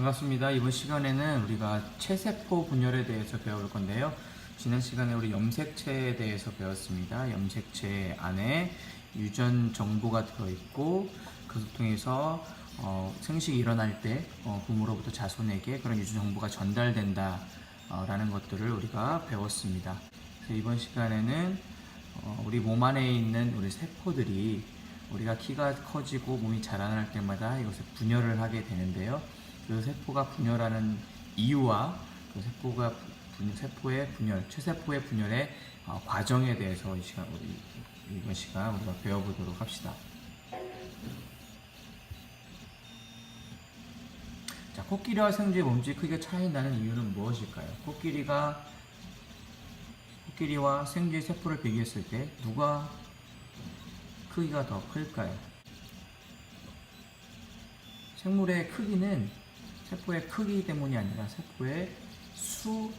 반갑습니다. 이번 시간에는 우리가 체세포 분열에 대해서 배워볼 건데요. 지난 시간에 우리 염색체에 대해서 배웠습니다. 염색체 안에 유전 정보가 들어있고 그것을 통해서 어, 생식이 일어날 때 어, 부모로부터 자손에게 그런 유전 정보가 전달된다 어, 라는 것들을 우리가 배웠습니다. 이번 시간에는 어, 우리 몸 안에 있는 우리 세포들이 우리가 키가 커지고 몸이 자라날 때마다 이것을 분열을 하게 되는데요. 그 세포가 분열하는 이유와 그 세포가 분, 세포의 분열, 최세포의 분열의 어, 과정에 대해서 이 시간 우리 이번 시간 우리가 배워보도록 합시다. 자, 코끼리와 생쥐의 몸집 크기가 차이 나는 이유는 무엇일까요? 코끼리가 코끼리와 생쥐의 세포를 비교했을 때 누가 크기가 더 클까요? 생물의 크기는 세포의 크기 때문이 아니라 세포의 수에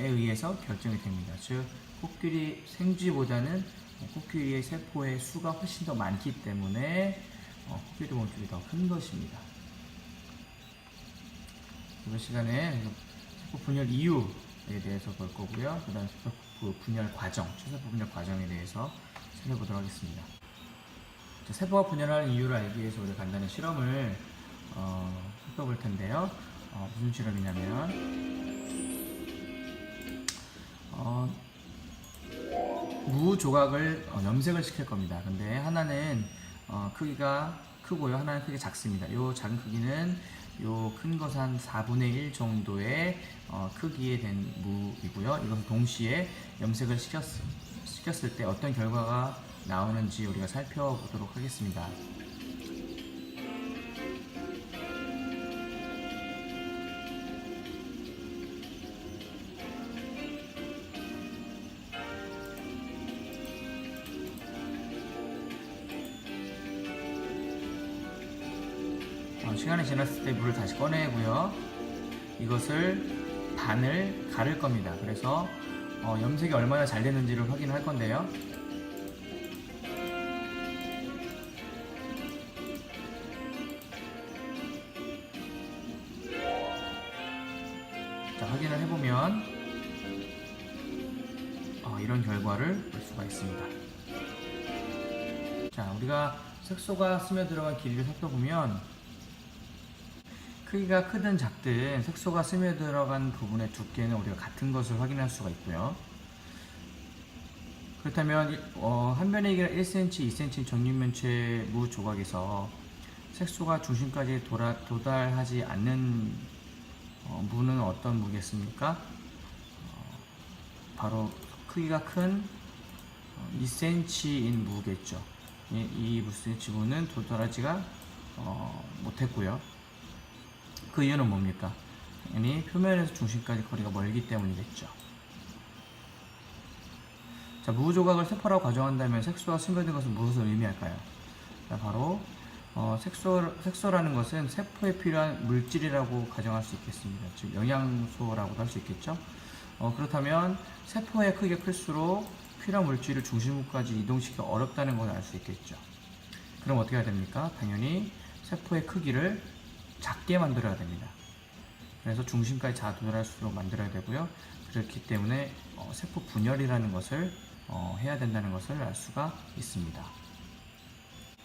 의해서 결정이 됩니다. 즉, 코끼리 생쥐보다는 코끼리의 세포의 수가 훨씬 더 많기 때문에 어, 코끼리 몸집이 더 큰 것입니다. 이번 시간에 세포 분열 이유에 대해서 볼 거고요. 그 다음 세포 분열 과정, 최세포 분열 과정에 대해서 살펴보도록 하겠습니다. 자, 세포가 분열하는 이유를 알기 위해서 우리가 간단한 실험을 어, 살펴볼 텐데요. 어, 무슨 실험이냐면 어, 무 조각을 어, 염색을 시킬 겁니다. 근데 하나는 어, 크기가 크고요. 하나는 크기 작습니다. 요 작은 크기는 요 큰 것은 한 4분의 1 정도의 어, 크기에 된 무이고요. 이것은 동시에 염색을 시켰, 시켰을 때 어떤 결과가 나오는지 우리가 살펴보도록 하겠습니다. 꺼내고요. 이것을 반을 가를 겁니다. 그래서 어, 염색이 얼마나 잘 됐는지를 확인할 건데요. 자, 확인을 해보면 어, 이런 결과를 볼 수가 있습니다. 자, 우리가 색소가 스며들어간 길이를 살펴보면 크기가 크든 작든 색소가 스며들어간 부분의 두께는 우리가 같은 것을 확인할 수가 있고요. 그렇다면 어, 한 변의 길이가 1cm, 2cm 정육면체 무 조각에서 색소가 중심까지 도라, 도달하지 않는 어, 무는 어떤 무겠습니까? 어, 바로 크기가 큰 2cm인 무겠죠. 이, 이 무센치 무는 도달하지가 어, 못했고요. 그 이유는 뭡니까? 당연히 표면에서 중심까지 거리가 멀기 때문이겠죠. 자, 무조각을 세포라고 가정한다면 색소가 스며든 것은 무엇을 의미할까요? 자, 바로 어, 색소, 색소라는 것은 세포에 필요한 물질이라고 가정할 수 있겠습니다. 즉 영양소라고도 할 수 있겠죠. 어, 그렇다면 세포의 크기가 클수록 필요한 물질을 중심부까지 이동시키기 어렵다는 걸 알 수 있겠죠. 그럼 어떻게 해야 됩니까? 당연히 세포의 크기를 작게 만들어야 됩니다. 그래서 중심까지 수 있도록 만들어야 되고요. 그렇기 때문에 어, 세포 분열이라는 것을 어, 해야 된다는 것을 알 수가 있습니다.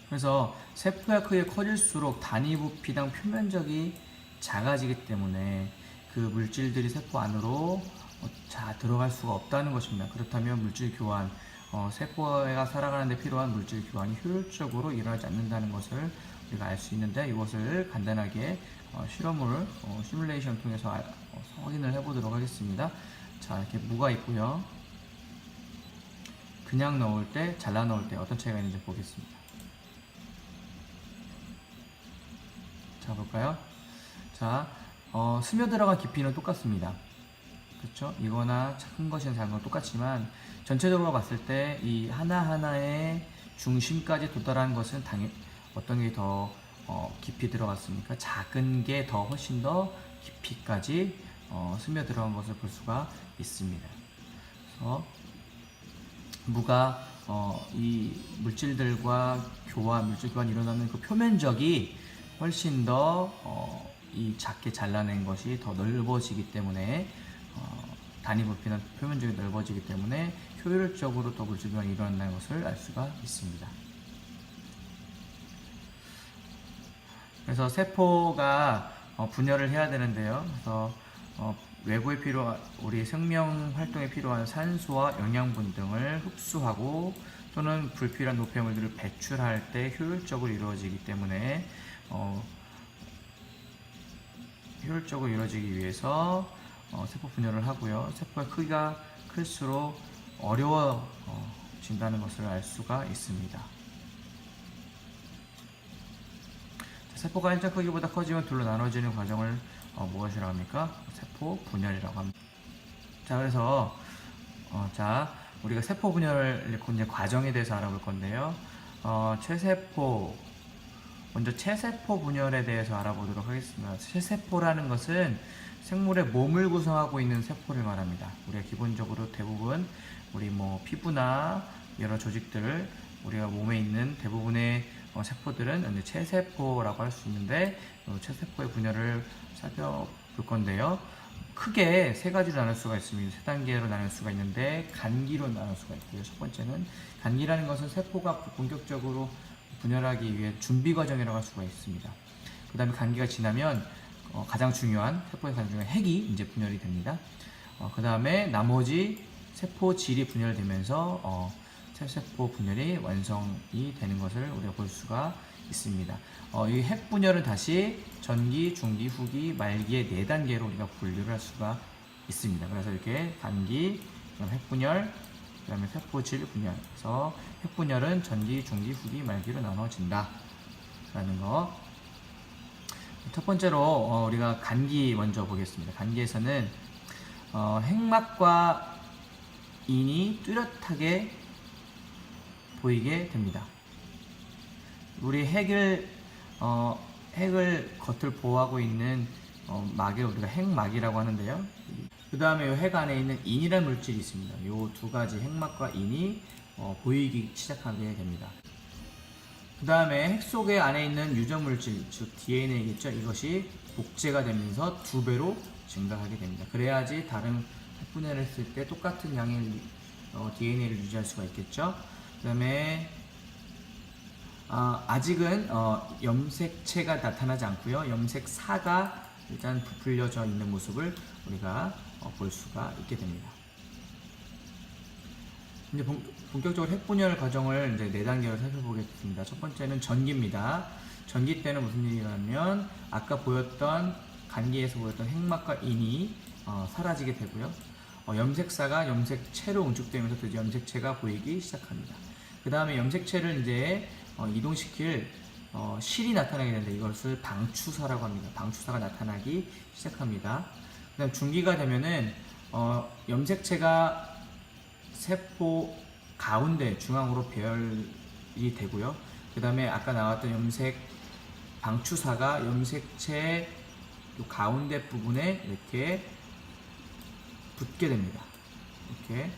그래서 세포의 크기가 커질수록 단위 부피당 표면적이 작아지기 때문에 그 물질들이 세포 안으로 어, 자 들어갈 수가 없다는 것입니다. 그렇다면 물질 교환, 어, 세포가 살아가는데 필요한 물질 교환이 효율적으로 일어나지 않는다는 것을 우리가 알 수 있는데 이것을 간단하게 어, 실험을 어, 시뮬레이션 통해서 알- 어, 확인을 해보도록 하겠습니다. 자 이렇게 무가 있고요. 그냥 넣을 때, 잘라 넣을 때 어떤 차이가 있는지 보겠습니다. 자 볼까요? 자 어, 스며들어간 깊이는 똑같습니다. 그렇죠? 이거나 큰 것이나 작은 건 똑같지만 전체적으로 봤을 때 이 하나하나의 중심까지 도달하는 것은 당연 어떤 게더 어, 깊이 들어갔습니까? 작은 게 더 훨씬 더 깊이까지 어, 스며 들어간 것을 볼 수가 있습니다. 그래서 무가 어, 이 물질들과 교환, 물질 교환이 일어나는 그 표면적이 훨씬 더 어, 이 작게 잘라낸 것이 더 넓어지기 때문에 어, 단위 부피는 표면적이 넓어지기 때문에 효율적으로 더 물질 변화가 일어난다는 것을 알 수가 있습니다. 그래서 세포가 어, 분열을 해야 되는데요. 그래서 어, 외부에 필요 우리 생명 활동에 필요한 산소와 영양분 등을 흡수하고 또는 불필요한 노폐물들을 배출할 때 효율적으로 이루어지기 때문에 어, 효율적으로 이루어지기 위해서 어, 세포 분열을 하고요. 세포의 크기가 클수록 어려워진다는 것을 알 수가 있습니다. 자, 세포가 일정 크기보다 커지면 둘로 나눠지는 과정을 어, 무엇이라고 합니까? 세포 분열이라고 합니다. 자, 그래서 어, 자 우리가 세포 분열 이제 과정에 대해서 알아볼 건데요. 어, 체세포 먼저 체세포 분열에 대해서 알아보도록 하겠습니다. 체세포라는 것은 생물의 몸을 구성하고 있는 세포를 말합니다. 우리가 기본적으로 대부분 우리 뭐 피부나 여러 조직들을 우리가 몸에 있는 대부분의 어, 세포들은 이제 체세포라고 할 수 있는데 어, 체세포의 분열을 살펴볼 건데요. 크게 세 가지로 나눌 수가 있습니다. 세 단계로 나눌 수가 있는데 간기로 나눌 수가 있고요. 첫 번째는 간기라는 것은 세포가 본격적으로 분열하기 위해 준비 과정이라고 할 수가 있습니다. 그 다음에 간기가 지나면 어, 가장 중요한 세포의 가장 중요한 핵이 이제 분열이 됩니다. 어, 그 다음에 나머지 세포 질이 분열되면서 어, 세세포 분열이 완성이 되는 것을 우리가 볼 수가 있습니다. 어, 이 핵 분열은 다시 전기, 중기, 후기, 말기의 네 단계로 우리가 분류를 할 수가 있습니다. 그래서 이렇게 단기, 핵 분열, 그 다음에 세포질 분열. 그래서 핵 분열은 전기, 중기, 후기, 말기로 나눠진다. 라는 거. 첫 번째로 어, 우리가 간기 먼저 보겠습니다. 간기에서는 어, 핵막과 인이 뚜렷하게 보이게 됩니다. 우리 핵을 어, 핵을 겉을 보호하고 있는 어, 막을 우리가 핵막이라고 하는데요. 그 다음에 이핵 안에 있는 인이라는 물질이 있습니다. 이 두 가지 핵막과 인이 어, 보이기 시작하게 됩니다. 그 다음에 핵 속에 안에 있는 유전 물질, 즉 DNA겠죠. 이것이 복제가 되면서 두 배로 증가하게 됩니다. 그래야지 다른 핵분해를 했을 때 똑같은 양의 어, DNA를 유지할 수가 있겠죠. 그 다음에 아, 아직은 어, 염색체가 나타나지 않고요. 염색사가 일단 부풀려져 있는 모습을 우리가 어, 볼 수가 있게 됩니다. 이제 본, 본격적으로 핵분열 과정을 이제 네 단계로 살펴보겠습니다. 첫 번째는 전기입니다. 전기 때는 무슨 일이 일어나면 아까 보였던 간기에서 보였던 핵막과 인이 어, 사라지게 되고요. 어, 염색사가 염색체로 응축되면서 드디어 염색체가 보이기 시작합니다. 그 다음에 염색체를 이제 어, 이동시킬 어, 실이 나타나게 되는데 이것을 방추사라고 합니다. 방추사가 나타나기 시작합니다. 그 다음 중기가 되면은 어, 염색체가 세포 가운데 중앙으로 배열이 되고요. 그 다음에 아까 나왔던 염색 방추사가 염색체 요 가운데 부분에 이렇게 붙게 됩니다. 이렇게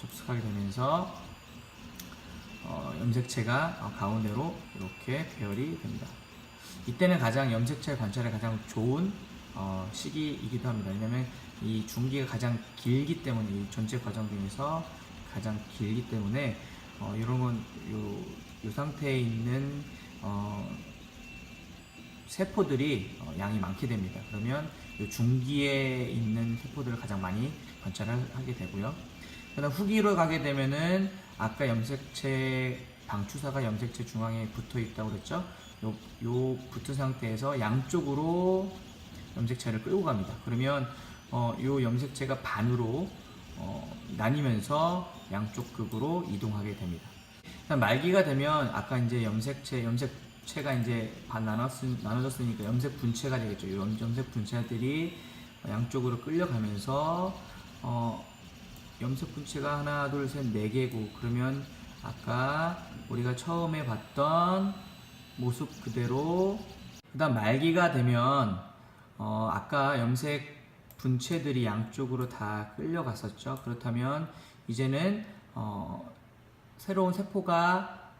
접속하게 되면서 어, 염색체가 어, 가운데로 이렇게 배열이 됩니다. 이때는 가장 염색체 관찰에 가장 좋은 어, 시기이기도 합니다. 왜냐하면 이 중기가 가장 길기 때문에 이 전체 과정 중에서 가장 길기 때문에 어, 이런 건 요, 요 상태에 있는 어, 세포들이 어, 양이 많게 됩니다. 그러면 요 중기에 있는 세포들을 가장 많이 관찰하게 되고요. 그다음 후기로 가게 되면은 아까 염색체 방추사가 염색체 중앙에 붙어 있다고 그랬죠. 요, 요 붙은 상태에서 양쪽으로 염색체를 끌고 갑니다. 그러면 어, 요 염색체가 반으로 어, 나뉘면서 양쪽 극으로 이동하게 됩니다. 말기가 되면 아까 이제 염색체 염색체가 이제 반 나눠졌으니까 염색 분체가 되겠죠. 이 염- 염색 분체들이 양쪽으로 끌려가면서 어, 염색 분체가 하나, 둘, 셋, 네 개고 그러면 아까 우리가 처음에 봤던 모습 그대로 그다음 말기가 되면 어, 아까 염색 분체들이 양쪽으로 다 끌려갔었죠. 그렇다면 이제는 어, 새로운 세포가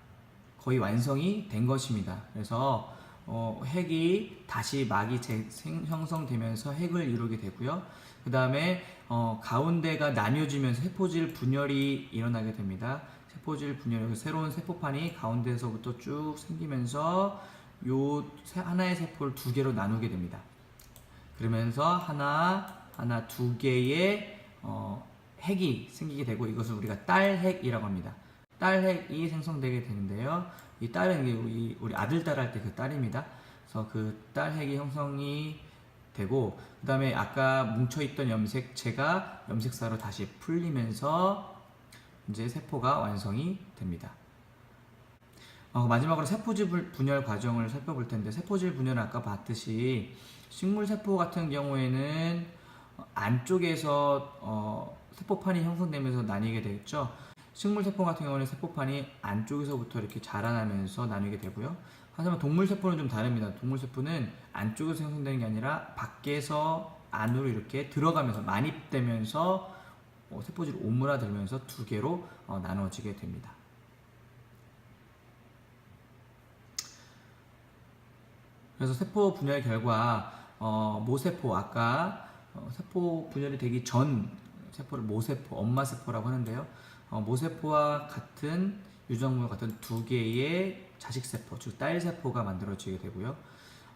거의 완성이 된 것입니다. 그래서 어, 핵이 다시 막이 재, 생, 형성되면서 핵을 이루게 되고요. 그 다음에 어, 가운데가 나뉘어지면서 세포질 분열이 일어나게 됩니다. 세포질 분열, 새로운 세포판이 가운데에서부터 쭉 생기면서 요 세- 하나의 세포를 두 개로 나누게 됩니다. 그러면서 하나, 하나 두 개의 어, 핵이 생기게 되고 이것을 우리가 딸핵이라고 합니다. 딸핵이 생성되게 되는데요. 이 딸은 우리, 우리 아들 딸 할 때 그 딸입니다. 그래서 그 딸핵이 형성이 되고 그 다음에 아까 뭉쳐있던 염색체가 염색사로 다시 풀리면서 이제 세포가 완성이 됩니다. 어, 마지막으로 세포질 분- 분열 과정을 살펴볼 텐데 세포질 분열은 아까 봤듯이 식물 세포 같은 경우에는 어, 안쪽에서 어, 세포판이 형성되면서 나뉘게 되겠죠. 식물 세포 같은 경우는 세포판이 안쪽에서부터 이렇게 자라나면서 나뉘게 되고요. 하지만 동물 세포는 좀 다릅니다. 동물 세포는 안쪽에서 형성되는 게 아니라 밖에서 안으로 이렇게 들어가면서 만입되면서 어, 세포질이 오므라들면서 두 개로 어, 나눠지게 됩니다. 그래서 세포 분열 결과 어, 모세포 아까 어, 세포 분열이 되기 전 세포를 모세포, 엄마 세포라고 하는데요. 어, 모세포와 같은 유전물 같은 두 개의 자식 세포, 즉 딸 세포가 만들어지게 되고요.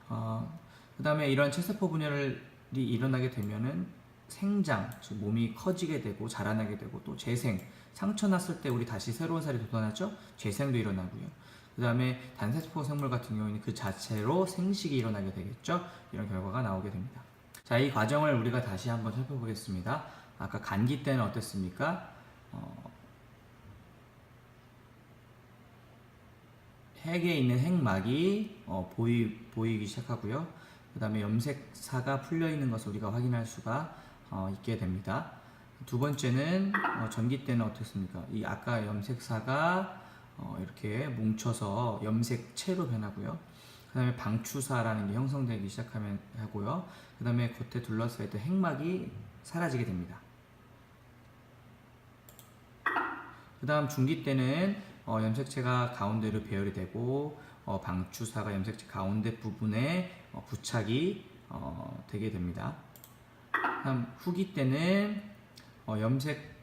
어, 그 다음에 이런 체세포 분열이 일어나게 되면은 생장, 즉 몸이 커지게 되고 자라나게 되고 또 재생, 상처 났을 때 우리 다시 새로운 살이 돋아나죠. 재생도 일어나고요. 그 다음에 단세포 생물 같은 경우에는 그 자체로 생식이 일어나게 되겠죠. 이런 결과가 나오게 됩니다. 자, 이 과정을 우리가 다시 한번 살펴보겠습니다. 아까 간기 때는 어땠습니까? 어, 핵에 있는 핵막이 어, 보이, 보이기 시작하고요. 그 다음에 염색사가 풀려 있는 것을 우리가 확인할 수가 어, 있게 됩니다. 두 번째는 어, 전기 때는 어떻습니까? 이 아까 염색사가 어, 이렇게 뭉쳐서 염색체로 변하고요. 그 다음에 방추사라는 게 형성되기 시작하면 하고요. 그 다음에 겉에 둘러싸여 있던 핵막이 사라지게 됩니다. 그 다음 중기 때는 어, 염색체가 가운데로 배열이 되고 어, 방추사가 염색체 가운데 부분에 어, 부착이 어, 되게 됩니다. 다음 후기 때는 어, 염색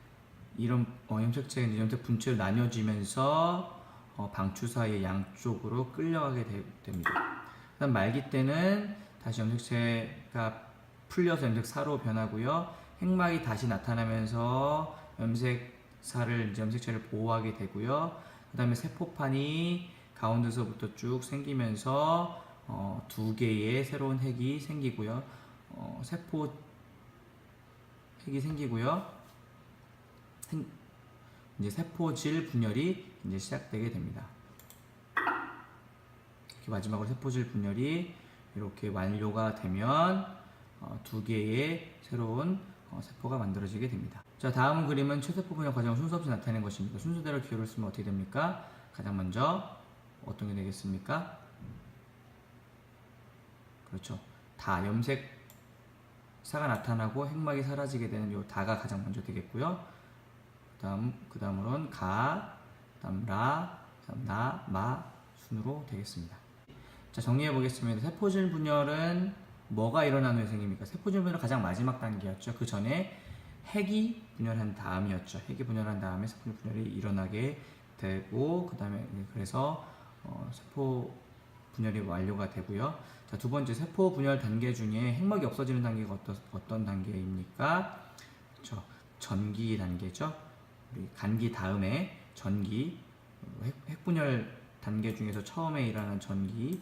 이런 어, 염색체가 이제 염색 분체로 나뉘어지면서 어, 방추사의 양쪽으로 끌려가게 되, 됩니다. 그다음 말기 때는 다시 염색체가 풀려서 염색사로 변하고요. 핵막이 다시 나타나면서 염색사를 염색체를 보호하게 되고요. 그 다음에 세포판이 가운데서부터 쭉 생기면서 어, 두 개의 새로운 핵이 생기고요. 어, 세포 핵이 생기고요. 생- 이제 세포질 분열이 이제 시작되게 됩니다. 이렇게 마지막으로 세포질 분열이 이렇게 완료가 되면 어, 두 개의 새로운 어, 세포가 만들어지게 됩니다. 자, 다음 그림은 최세포 분열 과정을 순서 없이 나타내는 것입니다. 순서대로 기호를 쓰면 어떻게 됩니까? 가장 먼저 어떤 게 되겠습니까? 그렇죠. 다 염색 사가 나타나고 핵막이 사라지게 되는 요 다가 가장 먼저 되겠고요. 그다음 그다음으로는 가, 그다음 라, 그다음 나, 마 순으로 되겠습니다. 자 정리해 보겠습니다. 세포질 분열은 뭐가 일어난 후에 생깁니까? 세포질 분열 가장 마지막 단계였죠. 그 전에 핵이 분열한 다음이었죠. 핵이 분열한 다음에 세포질 분열이 일어나게 되고 그 다음에 그래서 어, 세포 분열이 완료가 되고요. 자, 두 번째 세포 분열 단계 중에 핵막이 없어지는 단계가 어떤, 어떤 단계입니까? 그렇죠. 전기 단계죠. 우리 간기 다음에 전기 어, 핵, 핵 분열 단계 중에서 처음에 일어나는 전기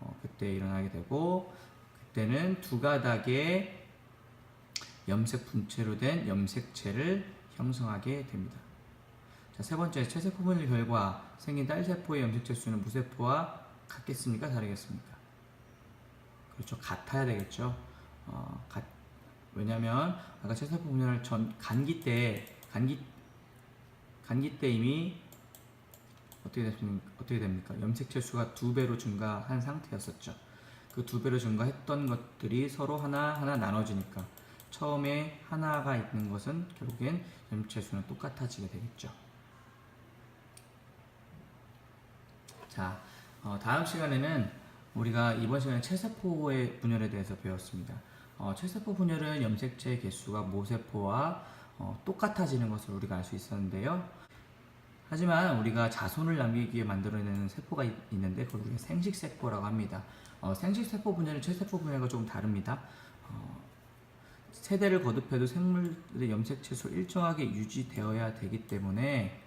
어, 그때 일어나게 되고 그때는 두 가닥의 염색 분체로 된 염색체를 형성하게 됩니다. 자, 세 번째 체세포 분열 결과 생긴 딸세포의 염색체 수는 무세포와 같겠습니까? 다르겠습니까? 그렇죠. 같아야 되겠죠. 어, 같, 왜냐면 아까 체세포 분열 전 간기 때 간기 간기 때 이미 어떻게 됐습니까? 어떻게 됩니까? 염색체 수가 두 배로 증가한 상태였었죠. 그 두 배로 증가했던 것들이 서로 하나 하나 나눠지니까 처음에 하나가 있는 것은 결국엔 염색체 수는 똑같아지게 되겠죠. 자, 어, 다음 시간에는 우리가 이번 시간에 체세포의 분열에 대해서 배웠습니다. 어, 체세포 분열은 염색체 개수가 모세포와 어, 똑같아지는 것을 우리가 알 수 있었는데요. 하지만 우리가 자손을 남기기 위해 만들어내는 세포가 있, 는데 그걸 우리가 생식세포라고 합니다. 어, 생식세포 분열은 체세포 분열과 조금 다릅니다. 어, 세대를 거듭해도 생물의 염색체 수 일정하게 유지되어야 되기 때문에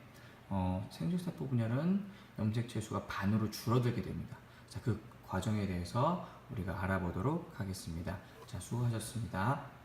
어, 생식세포 분열은 염색체 수가 반으로 줄어들게 됩니다. 자, 그 과정에 대해서 우리가 알아보도록 하겠습니다. 자, 수고하셨습니다.